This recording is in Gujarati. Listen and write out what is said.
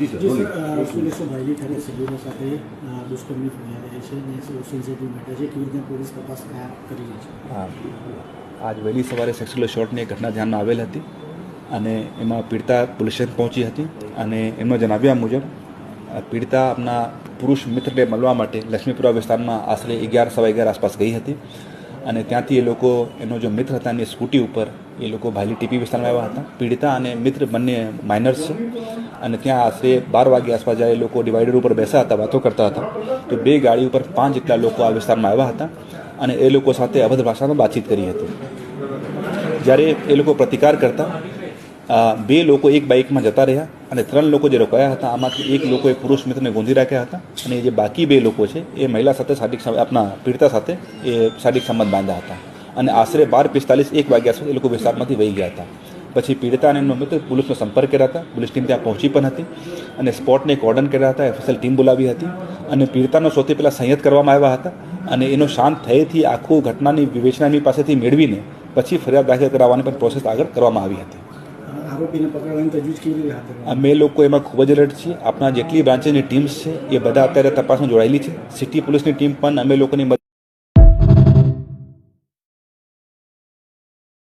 જી સર જી બોલીએ સર પોલીસે ભાઈની ઠારે સભ્યોને સાથે દુષ્કર્મની ફરિયાદ આવી છે અને સોશિયલ મેટર છે કેવી રીતે પોલીસ તપાસ કરી રહી છે? હા આજ વહેલી સવારે સેક્સ્યુઅલ શોર્ટની ઘટના ધ્યાનમાં આવેલ હતી અને એમાં પીડિતા પોલીસ સ્ટેશન પહોંચી હતી અને એમનો જણાવ્યા મુજબ પીડિતા આપના પુરુષ મિત્રને મળવા માટે લક્ષ્મીપુરા વિસ્તારમાં આશરે અગિયાર સવા અગિયાર આસપાસ ગઈ હતી અને ત્યાંથી એ લોકો એનો જો મિત્ર હતા એની સ્કૂટી ઉપર એ લોકો ભાયલી ટીપી વિસ્તારમાં આવ્યા હતા. પીડિતા અને મિત્ર બંને માઇનર્સ છે. અને ત્યાં આશરે બાર વાગ્યા આસપાસ જ્યારે લોકો ડિવાઈડર ઉપર બેસા હતા, વાતો કરતા હતા, તો બે ગાડી ઉપર પાંચ જેટલા લોકો આ વિસ્તારમાં આવ્યા હતા અને એ લોકો સાથે અભદ્ર ભાષામાં વાતચીત કરી હતી. જ્યારે એ લોકો પ્રતિકાર કરતા બે લોકો એક બાઇકમાં જતા રહ્યા અને ત્રણ લોકો જે રોકાયા હતા, આમાંથી એક લોકોએ પુરુષ મિત્રને ગોંધી રાખ્યા હતા અને જે બાકી બે લોકો છે, એ મહિલા સાથે શારીરિક આપના પીડિતા સાથે એ શારીરિક સંબંધ બાંધ્યા હતા અને આશરે બાર પિસ્તાલીસ એક વાગ્યા સુધી એ લોકો વિસ્તારમાંથી વહી ગયા હતા. પછી પીડિતા અને એમનો મિત્ર પોલીસનો સંપર્ક કર્યા હતા. પોલીસ ટીમ ત્યાં પહોંચી પણ હતી અને સ્પોટને કોર્ડન કર્યા હતા એફએસએલ ટીમ બોલાવી હતી અને પીડિતાનો સૌથી પહેલાં સંયત કરવામાં આવ્યા હતા અને એનો શાંત થયેથી આખું ઘટનાની વિવેચના એમની પાસેથી મેળવીને પછી ફરિયાદ દાખલ કરાવવાની પણ પ્રોસેસ આગળ કરવામાં આવી હતી. અમે લોકો એમાં ખૂબ જ એલર્ટ છીએ. આપણા જેટલી બ્રાન્ચેસની ટીમ્સ છે એ બધા અત્યારે તપાસમાં જોડાયેલી છે. સિટી પોલીસની ટીમ પણ અમે લોકોની મદદ